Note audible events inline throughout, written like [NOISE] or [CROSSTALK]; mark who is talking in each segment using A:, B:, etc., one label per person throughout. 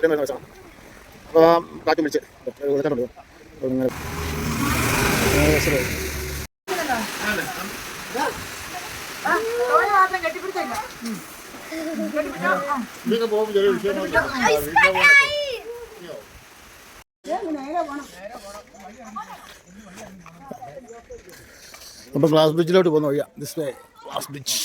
A: ദൂരം വരുന്ന ചെറിയ അപ്പോൾ ഗ്ലാസ് ബ്രിഡ്ജിലോട്ട് പോകുന്ന വഴിയാ. This way glass bridge.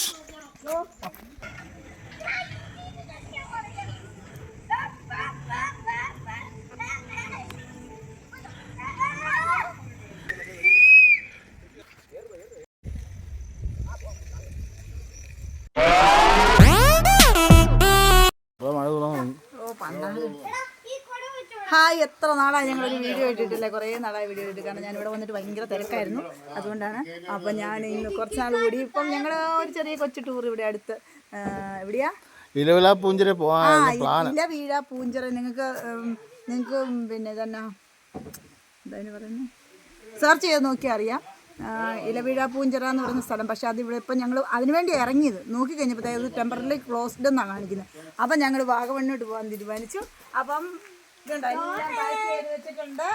B: എത്ര നാളായി ഞങ്ങളൊരു വീഡിയോ ഇട്ടിട്ടില്ല? കുറേ നാളായി വീഡിയോ ഇട്ടിട്ട്. കാരണം ഞാനിവിടെ വന്നിട്ട് ഭയങ്കര തിരക്കായിരുന്നു. അതുകൊണ്ടാണ് അപ്പം ഞാൻ ഇന്ന് കുറച്ച് നാൾ കൂടി. ഇപ്പം ഞങ്ങൾ ഒരു ചെറിയ കൊച്ചു ടൂർ ഇവിടെ അടുത്ത് എവിടെയാ?
A: ഇലവില പൂഞ്ചിര
B: പോവാൻ വീഴ പൂഞ്ചിറ. നിങ്ങൾക്ക് നിങ്ങൾക്ക് പിന്നെ തന്നെ എന്താണ് പറയുന്നത് സെർച്ച് ചെയ്ത് നോക്കിയാൽ അറിയാം. ഇലവീഴ പൂഞ്ചിറ എന്ന് പറയുന്ന സ്ഥലം. പക്ഷേ അതിവിടെ ഇവിടെ ഇപ്പം ഞങ്ങൾ അതിനുവേണ്ടി ഇറങ്ങിയത്. നോക്കി കഴിഞ്ഞപ്പോഴത്തേക്ക് ടെമ്പററി ക്ലോസ്ഡ് എന്നാണ് കാണിക്കുന്നത്. അപ്പം ഞങ്ങൾ വാഗമണ്ണോട്ട് പോകാൻ തീരുമാനിച്ചു. അപ്പം ഇതുണ്ടോ? എല്ലാം ചെയ്ത് വെച്ചിട്ടുണ്ട്?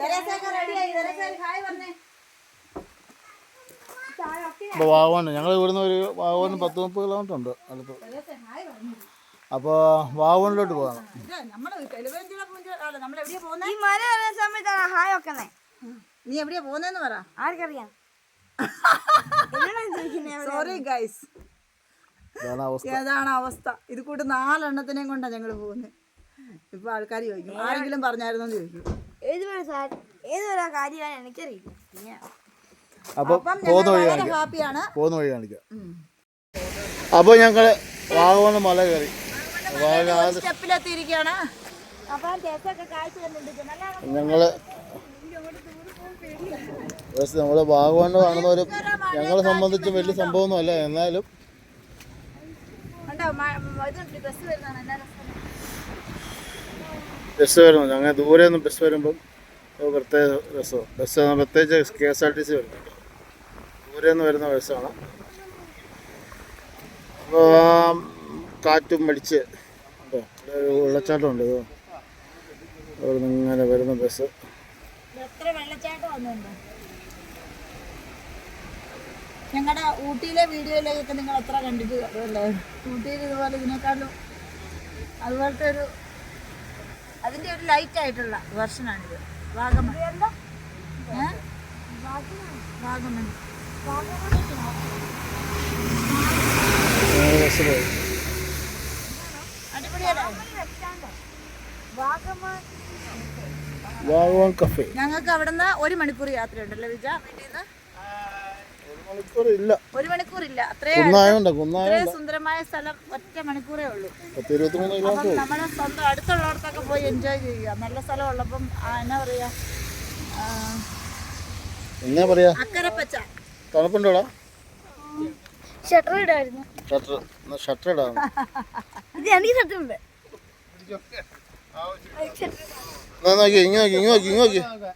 B: തെരേസയൊക്കെ റെഡിയായി തെരേസ ഹായ് പറഞ്ഞേ.
A: വാഗമണ്. ഞങ്ങൾ ഇവിടുന്ന് ഒരു വാഗമണ് പത്ത് മുപ്പത് കിലോമീറ്റർ ഉണ്ട്. അടുത്ത്
B: തെരേസ ഹായ് പറഞ്ഞു.
A: അപ്പോൾ വാഗമണിലോട്ട്
C: വെക്കുന്നേ.
B: നീ എവിടെയാ പോകുന്നതെന്ന് പറ.
C: ആർക്കറിയാം?
B: സോറി ഗൈസ്
A: ഇതാണ് അവസ്ഥ.
B: ഇത് കൂട്ട് നാലെണ്ണത്തിനെയും കൊണ്ടാണ് ഞങ്ങൾ പോകുന്നത് ഇപ്പൊ ആൾക്കാർ ചോദിക്കും ആരെങ്കിലും പറഞ്ഞായിരുന്നോ എന്ന് ചോദിക്കും.
C: അപ്പൊ സാർ ഏതുവരെ കാര്യമാണ് എനിക്കറിയില്ല. പിന്നെ
A: അപ്പോൾ
B: അപ്പം
A: പോകുന്ന വഴി കാണിക്കാം. പോകുന്ന വഴി കാണിക്കാം. അപ്പോൾ ഞങ്ങൾ വാഗമണ് മല കയറി. ഞങ്ങൾ നമ്മൾ വാഗമണ് കാണുന്നവരും ഞങ്ങളെ സംബന്ധിച്ച് വലിയ സംഭവമൊന്നും അല്ല എന്നാലും
B: കണ്ടോ മ- മ- ഇതുണ്ട് ബസ്
A: വരുന്നു. ഞങ്ങൾ ദൂരെ നിന്ന് ബസ് വരുമ്പം പ്രത്യേക രസമാണ്. ബസ് പ്രത്യേകിച്ച് K S R T C വരുന്നുണ്ട്. ദൂരെ നിന്ന് വരുന്ന ബസ്സാണ്. അപ്പോൾ കാറ്റും മടിച്ച് ഉണ്ടോ? ഇവിടെ ഒരു വെള്ളച്ചാട്ടം ഉണ്ട് അവിടെ നിന്ന് ഇങ്ങനെ വരുന്ന ബസ്.
B: ഞങ്ങളുടെ ഊട്ടിയിലെ വീഡിയോയിലേക്കൊക്കെ നിങ്ങൾ എത്ര കണ്ടിട്ട് ഊട്ടിയിൽ ഇതുപോലെ ഇതിനേക്കാളും അതുപോലത്തെ ഒരു അതിന്റെ ഒരു ലൈറ്റ് ആയിട്ടുള്ള വെർഷനാണിത് വാഗമൺ? വാഗമൺ. ഞങ്ങൾക്ക് അവിടുന്ന് ഒരു മണിക്കൂർ യാത്രയുണ്ടല്ലോ വിജ? വീട്ടിൽ നിന്ന്?
A: ഒരു മണിക്കൂർ
B: ഒരു മണിക്കൂർ ഇല്ല അത്രേ
A: കുന്നായോണ്ട കുന്നായ
B: അത്രയും സുന്ദരമായ സ്ഥലം ഒറ്റ മണിക്കൂറേ ഉള്ളൂ. അപ്പം നമ്മുടെ സ്വന്തം അടുത്തുള്ളവർക്കൊക്കെ പോയി എൻജോയ് ചെയ്യുക. നല്ല സ്ഥലം ഉള്ളപ്പം എന്നാ പറയാ?
A: എന്നാ പറയാ?
B: അക്കരപ്പച്ച.
A: തണുപ്പുണ്ടോടാ?
C: ഷട്ടർ ഇടായിരുന്നു.
A: ഷട്ടർ ഷട്ടർ ഇടാ
C: ഇത് എനിക്ക് ഷട്ടർ ഉണ്ട്
A: നോക്കി ഇങ്ങ് നോക്കി ഇങ്ങ്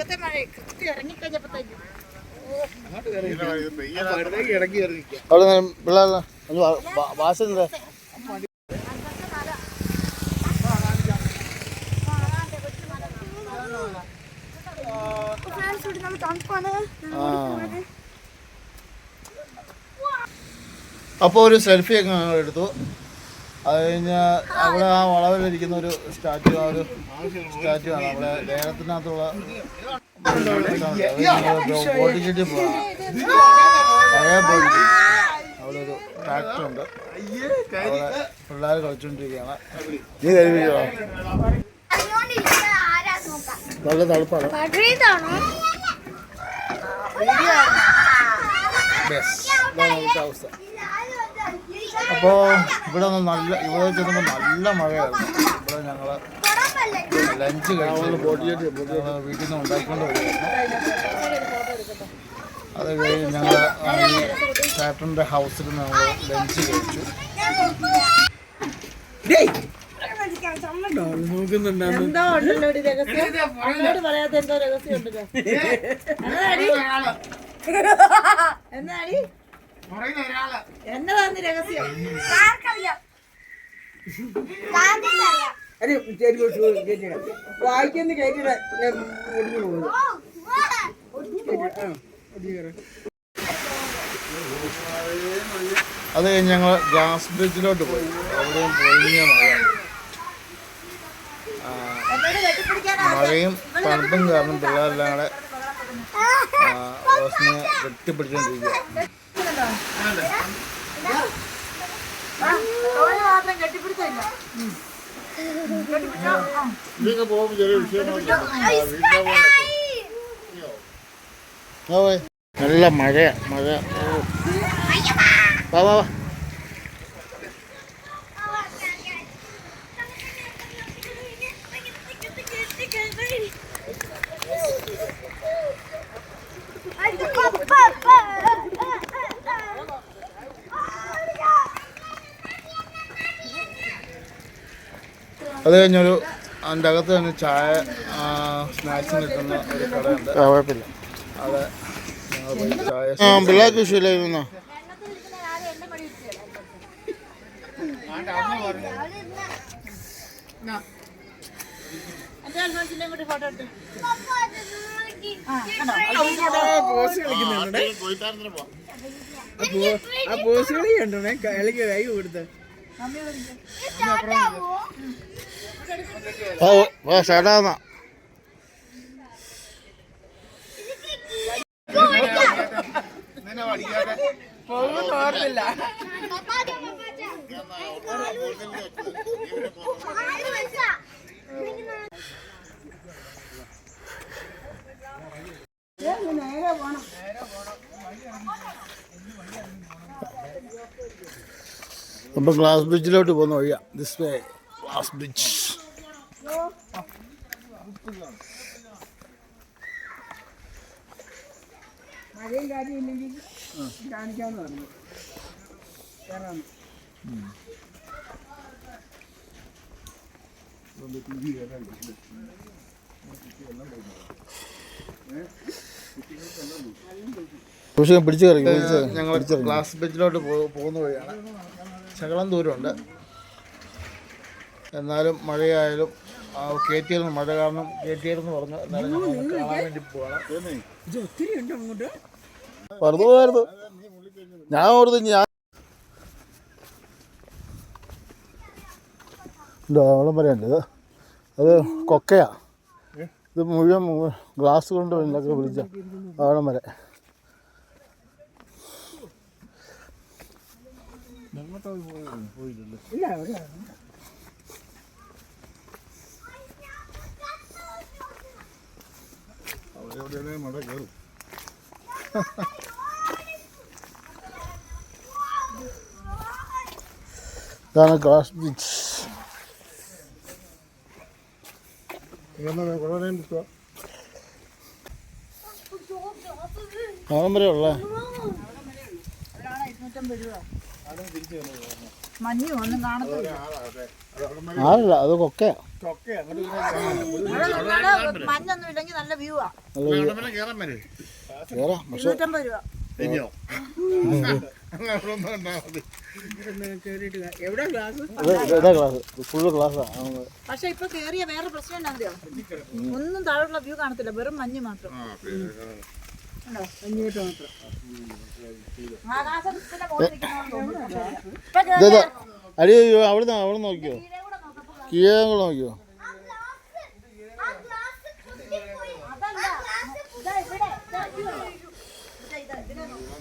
B: എടുക്കത്തെ മഴ കൃത്യം ഇറങ്ങിക്കഴിഞ്ഞപ്പോഴത്തേക്കും
A: അവിടെ പിള്ളേർ അപ്പോൾ ഒരു സെൽഫി ഒക്കെ എടുത്തു. അത് കഴിഞ്ഞ് അവിടെ ആ വളവിലിരിക്കുന്ന ഒരു സ്റ്റാച്ചു ആ ഒരു സ്റ്റാച്ചു ആണ് അവിടെ ലേലത്തിനകത്തുള്ള ബോട്ടിക്കിട്ട് പോകാം പഴയ അവിടെ ഒരു ട്രാക്ടർ ഉണ്ട്. അവിടെ പിള്ളേർ കളിച്ചോണ്ടിരിക്കുകയാണ്. നീ കഴിപ്പിക്കോ നല്ല തണുപ്പാണ്. അവസ്ഥ അപ്പോൾ ഇവിടെ ഒന്ന് നല്ല ഇവിടെ ചെന്നപ്പോൾ നല്ല മഴയായിരുന്നു. ഇവിടെ ഞങ്ങൾ ലഞ്ച് കഴിച്ചു വീട്ടിൽ നിന്ന് ഉണ്ടാക്കിക്കൊണ്ട് പോയിരുന്നു. അത് കഴിഞ്ഞ് ഞങ്ങൾ ഈ ചേട്ടന്റെ ഹൗസിൽ നിന്ന് ഞങ്ങൾ ലഞ്ച് കഴിച്ചു.
B: എന്തോ എന്നതാന്ന് രഹസ്യം.
D: വായിക്കുന്ന കേട്ടിട ഒടിഞ്ഞു പോകുന്നത് ആ ഒടിഞ്ഞു കയറി.
A: അത് കഴിഞ്ഞ് ഞങ്ങൾ ഗ്ലാസ് ബ്രിഡ്ജിലോട്ട് പോയി. അവിടെയും പൊളിഞ്ഞ മഴ. മഴയും തണുപ്പും കാരണം പിള്ളേരെല്ലാം കൂടെ റോസിനെ കെട്ടിപ്പിടിച്ചോണ്ടിരിക്കുക ഇതൊക്കെ പോകുമ്പോൾ ചെറിയ നല്ല മഴയാ മഴ. വാ വാ വാ അത് കഴിഞ്ഞൊരു അതിന്റെ അകത്ത് തന്നെ ചായ സ്നാക്സ് കിട്ടുന്ന ഒരു കടയുണ്ട്. കുഴപ്പമില്ല. അവിടെ ചായ ആ പിള്ളേർക്ക് വിഷയമില്ലായിരുന്നോ
D: ആ. ബോസ് കളി കണ്ടോണേ കളിക്ക് കൈ കൊടുത്ത്.
A: ഓ നേരെ പോകണം
D: നേരെ ഓർത്തില്ല
A: അപ്പം ഗ്ലാസ് ബ്രിഡ്ജിലോട്ട് പോകുന്ന വഴിയാ. ദിസ് വേ ഗ്ലാസ് ബ്രിഡ്ജ്
D: മഴയും പറഞ്ഞു
A: പക്ഷേ പിടിച്ചു കയറി ഞങ്ങൾ ക്ലാസ് ബെഞ്ചിലോട്ട് പോകുന്ന വഴിയാണ്. ശകലം ദൂരമുണ്ട്. എന്നാലും മഴയായാലും ആ കയറ്റിയിരുന്നു മഴ കാരണം കെ പറഞ്ഞു എന്നാലും ഞങ്ങൾ കാണാൻ വേണ്ടി പോവാണ്.
D: ഇത് ഒത്തിരി ഉണ്ടോ അങ്ങോട്ട്.
A: പറഞ്ഞു പോയായിരുന്നു ഞാൻ ഓർത്ത് ഞാൻ ധാരാളം അവളം പറയണ്ട ഇത് അത് കൊക്കയാ. ഇത് മുഴുവൻ ഗ്ലാസ് കൊണ്ട് വിളിച്ച ധാരാളം വരെ.
D: ഇല്ല അവിടെ
A: മഴ കയറും ഇതാണ് ഗ്ലാസ് ബീച്ച് വരെ ഉള്ളേ
B: മഞ്ഞും ഒന്നും കാണത്തില്ല
A: ആരല്ല അത് കൊക്കയാ
D: ചൊക്കെ അങ്ങോട്ട്
B: അവിടെ മഞ്ഞൊന്നും ഇല്ലെങ്കിൽ നല്ല വ്യൂ ആ
A: നല്ല കയറാം പക്ഷെ
B: ഇരുന്നൂറ്റമ്പത് രൂപ
A: ഫുള്ള്
B: ഇപ്പൊ കേറിയ വേറെ പ്രശ്നം എന്താണെന്നറിയോ ഒന്നും താഴെയുള്ള വ്യൂ കാണത്തില്ല വെറും മഞ്ഞ് മാത്രം ആകാശത്തിന്റെ മുകളിൽ നിൽക്കുന്നതാണെന്ന് തോന്നുന്നു. പക്ഷേ ഇപ്പൊ
A: ഇതാ അടി അവിടെ അവിടെ നോക്കിയോ?
B: കീഴേ കൂടെ
A: നോക്കിയോ?
B: ഇവിടെ. [LAUGHS] ഇതാ, ഇതാ, ഇതിനെ നോക്ക്.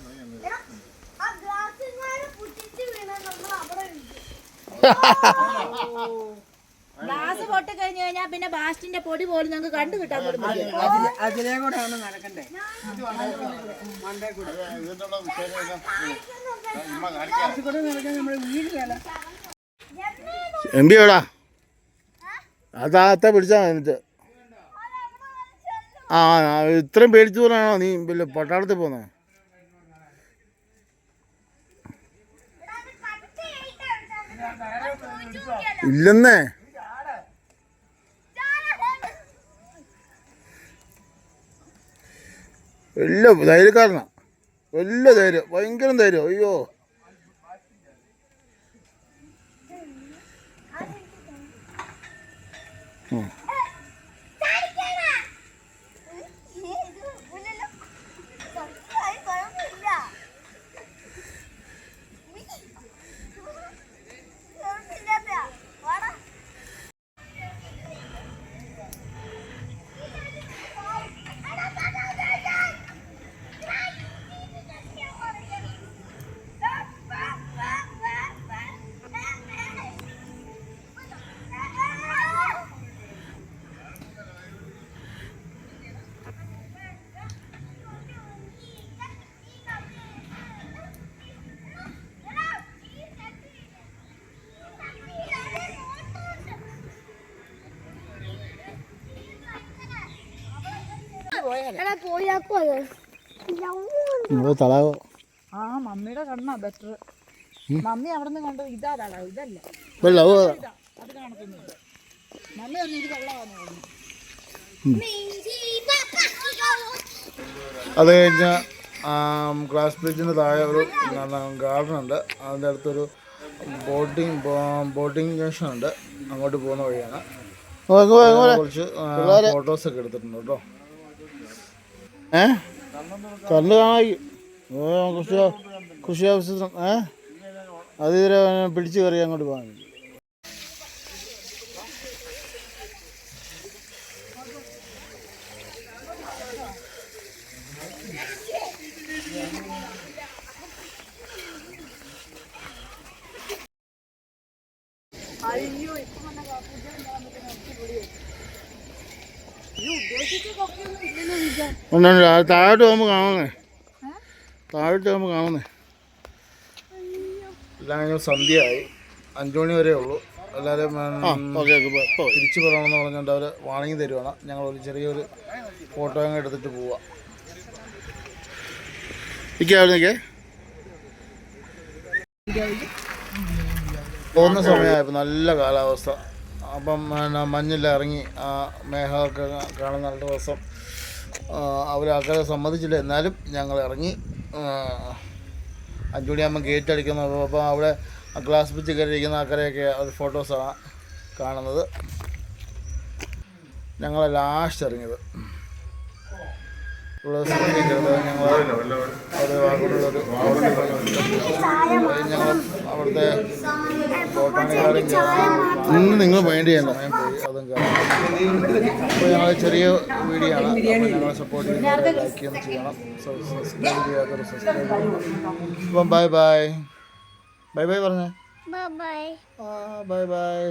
B: ഗ്ലാസ് പൊട്ടി കഴിഞ്ഞു കഴിഞ്ഞാൽ പിന്നെ ബാസ്റ്റിന്റെ പൊടി പോലും ഞങ്ങൾക്ക് കണ്ടു കിട്ടാൻ.
D: അതിലേ കൂടെ നടക്കണ്ടേ മണ്ടേ കൂടെ അതിൽ കൂടെ നടക്കാൻ നമ്മൾ വീടില്ല
A: എം പി എവിടാ? അതാത്ത പിടിച്ചാ എന്നിട്ട്. ആ ഇത്രയും പേടിച്ചു പോലാണോ നീ പിന്നെ പട്ടാളത്തിൽ പോകുന്നത് ഇല്ലെന്നേ. വലിയ ധൈര്യക്കാരനാ. വലിയ ധൈര്യം ഭയങ്കര ധൈര്യം. അയ്യോ. ഉം. നമ്മൾ തടാകം
B: ആ മമ്മിയുടെ കണ്ണാ ബെറ്റർ മമ്മി അവിടെ നിന്ന് കണ്ടത് ഇതാ തടാകം ഇതല്ല?
A: വെള്ളം
B: അത് കാണത്തൊന്നുമില്ല മമ്മി പറഞ്ഞു ഇത് വെള്ളമാണ്
A: അത് കഴിഞ്ഞ് ഗ്ലാസ് ബ്രിഡ്ജിന് താഴെ ഒരു ഗാർഡൻ ഉണ്ട്. അതിന്റെ അടുത്തൊരു ബോട്ടിംഗ് ബോട്ടിംഗ് ജംഗ്ഷൻ ഉണ്ട്. അങ്ങോട്ട് പോകുന്ന വഴിയാണ്. കുറച്ച് ഫോട്ടോസ് ഒക്കെ എടുത്തിട്ടുണ്ട് കേട്ടോ. ഏ? കണ്ണ് കാണായി കൃഷി കൃഷി ആവശ്യത്തിന് ഏ? അതിരെ പിടിച്ചു കയറി അങ്ങോട്ട് പോകാൻ അത് താഴോട്ട് പോകുമ്പോൾ കാണുന്നേ. താഴോട്ട് പോകുമ്പോൾ കാണുന്നേ. എല്ലാം കഴിഞ്ഞ സന്ധ്യയായി. അഞ്ചു മണി വരെ ഉള്ളൂ. എല്ലാവരും തിരിച്ചു പറയണമെന്ന് പറഞ്ഞുകൊണ്ട് അവർ വാണിംഗ് തരുവാണ്. ഞങ്ങൾ ഒരു ചെറിയൊരു ഫോട്ടോ അങ്ങ് എടുത്തിട്ട് പോവാം. പോകുന്ന സമയമായപ്പോൾ നല്ല കാലാവസ്ഥ. അപ്പം പിന്നെ മഞ്ഞിലിറങ്ങി ഇറങ്ങി ആ മേഘമൊക്കെ കാണുന്ന നല്ല ദിവസം അവർ ആൾക്കാരെ സമ്മതിച്ചില്ല. എന്നാലും ഞങ്ങൾ ഇറങ്ങി അഞ്ചു മണിയാകുമ്പോൾ ഗേറ്റ് അടിക്കുന്നു. അപ്പോൾ അവിടെ ഗ്ലാസ് പിച്ച് കയറിയിരിക്കുന്ന ആൾക്കാരെയൊക്കെ അത് ഫോട്ടോസാണ് കാണുന്നത്. ഞങ്ങൾ ലാസ്റ്റ് ഇറങ്ങിയത്. ഞങ്ങൾ അവിടെ ഞങ്ങൾ അവിടുത്തെ ഇന്ന് നിങ്ങൾ മൈൻഡ് ചെയ്യണ്ട. സമയം പോയി അതും അപ്പോൾ ഞങ്ങൾ ചെറിയ വീഡിയോ ആണ്. ഞങ്ങളെ സപ്പോർട്ട് ലൈക്ക് ചെയ്യണം. സബ്സ്ക്രൈബ് ചെയ്യാത്തവർ സബ്സ്ക്രൈബ് ചെയ്യണം. അപ്പം ബൈ ബൈ ബൈ ബൈ പറഞ്ഞേ.
C: ബൈ
A: ആ ബൈ ബൈ